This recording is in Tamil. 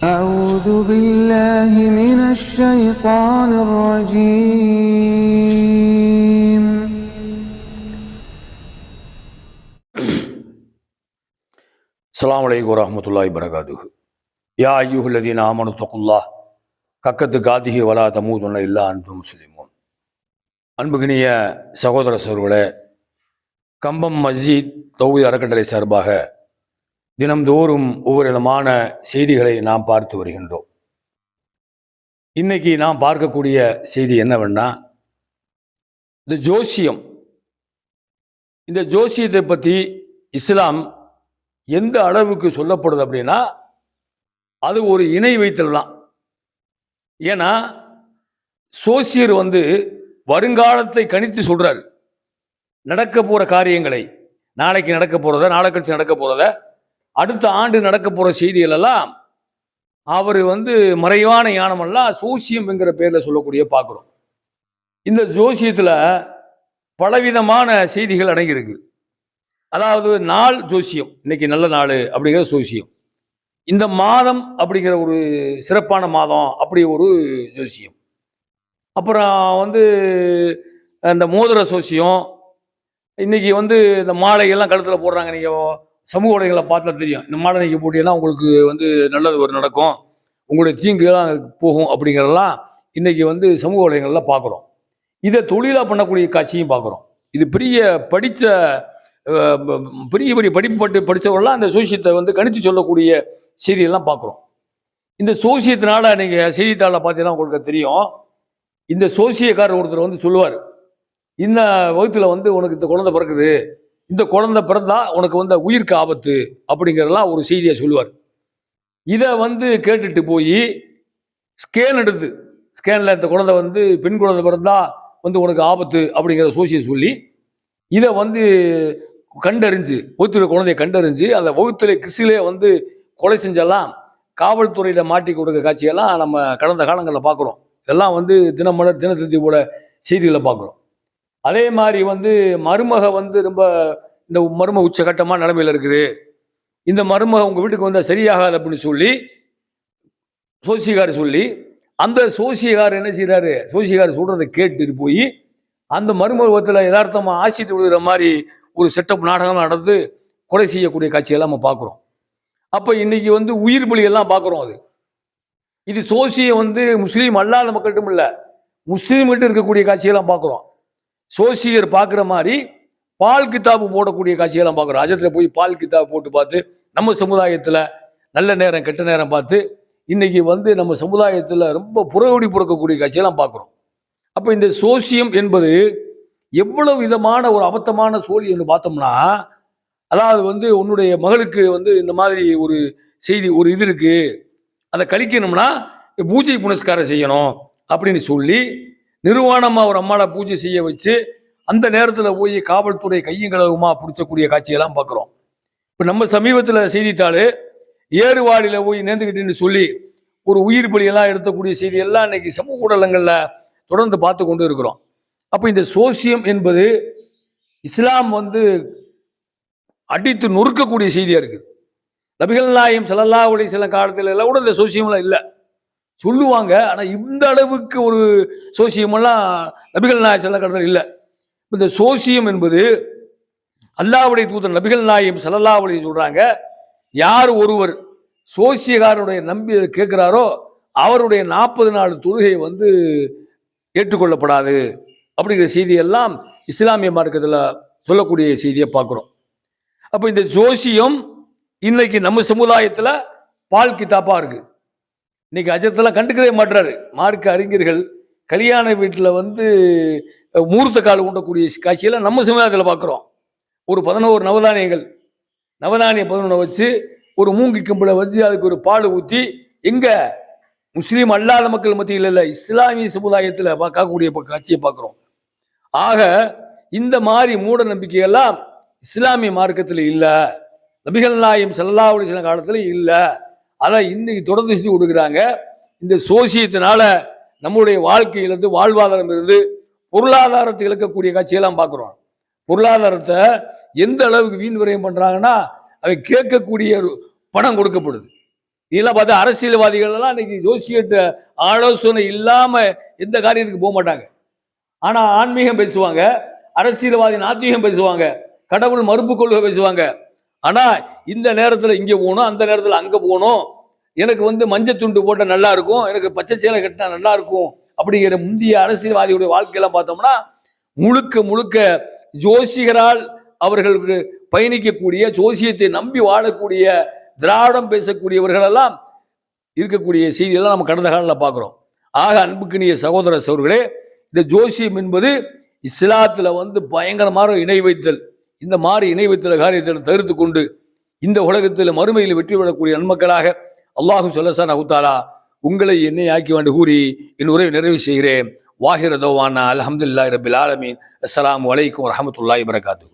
أعوذ بالله من الشيطان الرجيم அஸ்ஸலாமு அலைக்கும் வரஹ்மத்துல்லாஹி வரகாத்துஹு யா ஐயுஹல்லதீன ஆமனு தக்குல்லாஹ் கக்கத்து காதிஹி வலா தமூதுன்ன இல்லா அன்பு முஸ்லிமோன் அன்புகினிய சகோதர சோர்களே கம்பம் மஸ்ஜித் தௌஹீத் அறக்கட்டளை சார்பாக தினம்தோறும் ஒவ்வொரு விதமான செய்திகளை நாம் பார்த்து வருகின்றோம். இன்னைக்கு நாம் பார்க்கக்கூடிய செய்தி என்னவென்னா இந்த ஜோசியம். இந்த ஜோசியத்தை பற்றி இஸ்லாம் எந்த அளவுக்கு சொல்லப்படுது அப்படின்னா அது ஒரு இணை வைத்தல் தான் ஏன்னா சோசியர் வந்து வருங்காலத்தை கணித்து சொல்கிறார் நடக்க போகிற காரியங்களை நாளைக்கு நடக்க போகிறத நாளை கழிச்சு நடக்க போகிறத அடுத்த ஆண்டு நடக்க போகிற செய்திகள் எல்லாம் அவர் வந்து மறைவான ஞானமெல்லாம் சோசியம் என்கிற சொல்லக்கூடிய பார்க்குறோம் இந்த ஜோசியத்தில் பலவிதமான செய்திகள் அடங்கியிருக்கு. அதாவது நாள் ஜோசியம் இன்னைக்கு நல்ல நாள் அப்படிங்கிற ஜோசியம். இந்த மாதம் அப்படிங்கிற ஒரு சிறப்பான மாதம் அப்படி ஒரு ஜோசியம். அப்புறம் வந்து இந்த மோதிர ஜோசியம் இன்னைக்கு வந்து இந்த மாலைகள்லாம் கழுத்தில் போடுறாங்க நீங்கள் சமூக ஊடகங்களை பார்த்தா தெரியும். இந்த மாலை நீங்கள் போட்டீங்கன்னா உங்களுக்கு வந்து நல்லது ஒரு நடக்கும். உங்களுடைய தீங்குலாம் போகும் அப்படிங்கிறதெல்லாம் இன்றைக்கி வந்து சமூக ஊடகங்கள்ல பார்க்குறோம். இதை தொழிலாக பண்ணக்கூடிய காட்சியும் பார்க்குறோம். இது பெரிய படித்த பெரிய பெரிய படிப்பு பட்டு படித்தவர்கள்லாம் அந்த சோசியத்தை வந்து கணித்து சொல்லக்கூடிய செய்தியெல்லாம் பார்க்குறோம். இந்த சோசியத்தினால நீங்கள் செய்தித்தாளில் பார்த்தீங்கன்னா உங்களுக்கு தெரியும். இந்த சோசியக்காரர் ஒருத்தர் வந்து சொல்லுவார். இந்த வகுப்பில் வந்து உனக்கு இந்த குழந்தை பிறக்குது. இந்த குழந்தை பிறந்தா உனக்கு வந்து உயிருக்கு ஆபத்து அப்படிங்கிறதெல்லாம் ஒரு செய்தியை சொல்லுவார். இதை வந்து கேட்டுட்டு போய் ஸ்கேன் எடுத்து ஸ்கேனில் இந்த குழந்தை வந்து பெண் குழந்தை பிறந்தா வந்து உனக்கு ஆபத்து அப்படிங்கிற சோசியை சொல்லி இதை வந்து கண்டறிஞ்சு வகுத்துல குழந்தைய கண்டறிஞ்சு அந்த வகுத்துல கிறிஸ்டிலே வந்து கொலை செஞ்செல்லாம் காவல்துறையில் மாட்டி கொடுக்க காட்சியெல்லாம் நம்ம கடந்த காலங்களில் பார்க்குறோம். இதெல்லாம் வந்து தினமலர் தினத்தந்தி போல செய்திகளை பார்க்குறோம். அதே மாதிரி வந்து மருமக வந்து ரொம்ப இந்த மரும உச்சகட்டமாக நிலைமையில் இருக்குது. இந்த மருமக உங்கள் வீட்டுக்கு வந்தால் சரியாகாது அப்படின்னு சொல்லி சோசியக்காரர் சொல்லி அந்த சோசியகார் என்ன செய்கிறாரு சோசியக்காரர் சொல்கிறத கேட்டுட்டு போய் அந்த மருமகத்தில் யதார்த்தமாக ஆசித்து விடுகிற மாதிரி ஒரு செட்டப் நாடகம் நடந்து கொலை செய்யக்கூடிய காட்சியெல்லாம் நம்ம பார்க்குறோம் அப்போ இன்றைக்கி வந்து உயிர் பலியெல்லாம் பார்க்குறோம் அது. இது சோசியம் வந்து முஸ்லீம் அல்லாத மக்கள்கிட்டும் இல்லை முஸ்லீம்கிட்ட இருக்கக்கூடிய காட்சியெல்லாம் பார்க்குறோம் சோசியர் பார்க்குற மாதிரி பால் கித்தாப்பு போடக்கூடிய காட்சிகள்லாம் பார்க்குறோம். அஜத்தில் போய் பால் கித்தாப்பு போட்டு பார்த்து நம்ம சமுதாயத்தில் நல்ல நேரம் கெட்ட நேரம் பார்த்து இன்றைக்கி வந்து நம்ம சமுதாயத்தில் ரொம்ப புறவடி புறக்கக்கூடிய காட்சியெல்லாம் பார்க்குறோம். அப்போ இந்த சோசியம் என்பது எவ்வளவு விதமான ஒரு அபத்தமான சோழி என்று பார்த்தோம்னா அதாவது வந்து உன்னுடைய மகளுக்கு வந்து இந்த மாதிரி ஒரு செய்தி ஒரு இது இருக்குது அதை கழிக்கணும்னா பூஜை புனஸ்காரம் செய்யணும் அப்படின்னு சொல்லி நிர்வாணமாக ஒரு அம்மாவை பூஜை செய்ய வச்சு அந்த நேரத்தில் போய் காவல்துறை கையும் களவுமா பிடிச்சக்கூடிய காட்சியெல்லாம் பார்க்குறோம் இப்போ நம்ம சமீபத்தில் செய்தித்தாள் ஏறுவாடியில் போய் நேர்ந்துக்கிட்டுன்னு சொல்லி ஒரு உயிர் பலியெல்லாம் எடுத்தக்கூடிய செய்தியெல்லாம் இன்னைக்கு சமூக ஊடகங்களில் தொடர்ந்து பார்த்து கொண்டு இருக்கிறோம். அப்போ இந்த சோசியம் என்பது இஸ்லாம் வந்து அடித்து நொறுக்கக்கூடிய செய்தியாக இருக்குது. நபிகள் நாயம் ஸல்லல்லாஹு உடைய சில காலத்துல எல்லாம் கூட இந்த சோசியம்லாம் இல்லை. சொல்லுவாங்க. ஆனால் இந்த அளவுக்கு ஒரு சோசியமெல்லாம் நபிகள் நாயம் செல்ல இல்லை. இந்த சோசியம் என்பது அல்லாவுடைய தூதர் நபிகள் நாயம் செல்லல்லாவுடைய சொல்கிறாங்க யார் ஒருவர் சோசியக்காரனுடைய நம்பி கேட்குறாரோ அவருடைய நாற்பது நாள் தொழுகை வந்து ஏற்றுக்கொள்ளப்படாது. அப்படிங்கிற செய்தியெல்லாம் இஸ்லாமிய மார்க்கத்தில் சொல்லக்கூடிய செய்தியை பார்க்குறோம். அப்போ இந்த ஜோசியம் இன்னைக்கு நம்ம சமுதாயத்தில் பால் கித்தாப்பாக இருக்குது இன்னைக்கு அஜத்தெல்லாம் கண்டுக்கவே மாட்டுறாரு மார்க்க அறிஞர்கள் கல்யாண வீட்டில் வந்து மூர்த்த கால் ஊண்டக்கூடிய காட்சியெல்லாம் நம்ம சமுதாயத்தில் பார்க்குறோம் ஒரு பதினோரு நவதானியங்கள். நவதானிய பதினொன்றை வச்சு ஒரு மூங்கி கம்பில் வச்சு அதுக்கு ஒரு பால் ஊற்றி எங்கே முஸ்லீம் அல்லாத மக்கள் மத்தியில் இல்லை இஸ்லாமிய சமுதாயத்தில் பார்க்கக்கூடிய காட்சியை பார்க்குறோம் ஆக இந்த மாதிரி மூட நம்பிக்கையெல்லாம் இஸ்லாமிய மார்க்கத்தில் இல்லை. நபிகள் நாயம் ஸல்லல்லாஹு சில காலத்தில் இல்லை. ஆனால் இன்னைக்கு தொடர்ந்து செஞ்சு கொடுக்குறாங்க. இந்த சோசியத்தினால நம்முடைய வாழ்க்கையிலிருந்து வாழ்வாதாரம் இருந்து பொருளாதாரத்தை இழக்கக்கூடிய காட்சியெல்லாம் பார்க்குறோம். பொருளாதாரத்தை எந்த அளவுக்கு வீண் விரயம் பண்ணுறாங்கன்னா அவன் கேட்கக்கூடிய ஒரு பணம் கொடுக்கப்படுது. இதெல்லாம் பார்த்தா அரசியல்வாதிகள் எல்லாம் இன்னைக்கு ஜோசியர்கிட்ட ஆலோசனை இல்லாமல் எந்த காரியத்துக்கு போக மாட்டாங்க. ஆனால் ஆன்மீகம் பேசுவாங்க அரசியல்வாதி நாத்திகம் பேசுவாங்க கடவுள் மறுப்பு கொள்கை பேசுவாங்க. ஆனால் இந்த நேரத்தில் இங்கே போகணும் அந்த நேரத்தில் அங்கே போகணும். எனக்கு வந்து மஞ்சள் துண்டு போட்டால் நல்லா இருக்கும் எனக்கு பச்சை சேலை கட்டினா நல்லா இருக்கும் அப்படிங்கிற முந்தைய அரசியல்வாதியுடைய வாழ்க்கையெல்லாம் பார்த்தோம்னா முழுக்க முழுக்க ஜோசிகரால் அவர்களுக்கு பயணிக்கக்கூடிய ஜோசியத்தை நம்பி வாழக்கூடிய திராவிடம் பேசக்கூடியவர்களெல்லாம் இருக்கக்கூடிய செய்தியெல்லாம் நம்ம கடந்த காலத்தில் பார்க்குறோம். ஆக அன்புக்கினிய சகோதர சோர்களே இந்த ஜோசியம் என்பது இஸ்லாத்தில் வந்து பயங்கரமான இணை வைத்தல். இந்த மாதிரி இணை வைத்தல் காரியத்தை தவிர்த்து கொண்டு இந்த உலகத்தில் மறுமையில் வெற்றி பெறக்கூடிய நன்மக்களாக அல்லாஹு சொல்லசான் அவுத்தாலா உங்களை என்னை ஆக்கி வேண்டு கூறி என் உரையை நிறைவு செய்கிறேன். வாஹிர தோவானா ரபில் ஆலமீன். அஸ்லாம் அலைக்கும் வரஹமத்துல்லாஹி வரகாத்து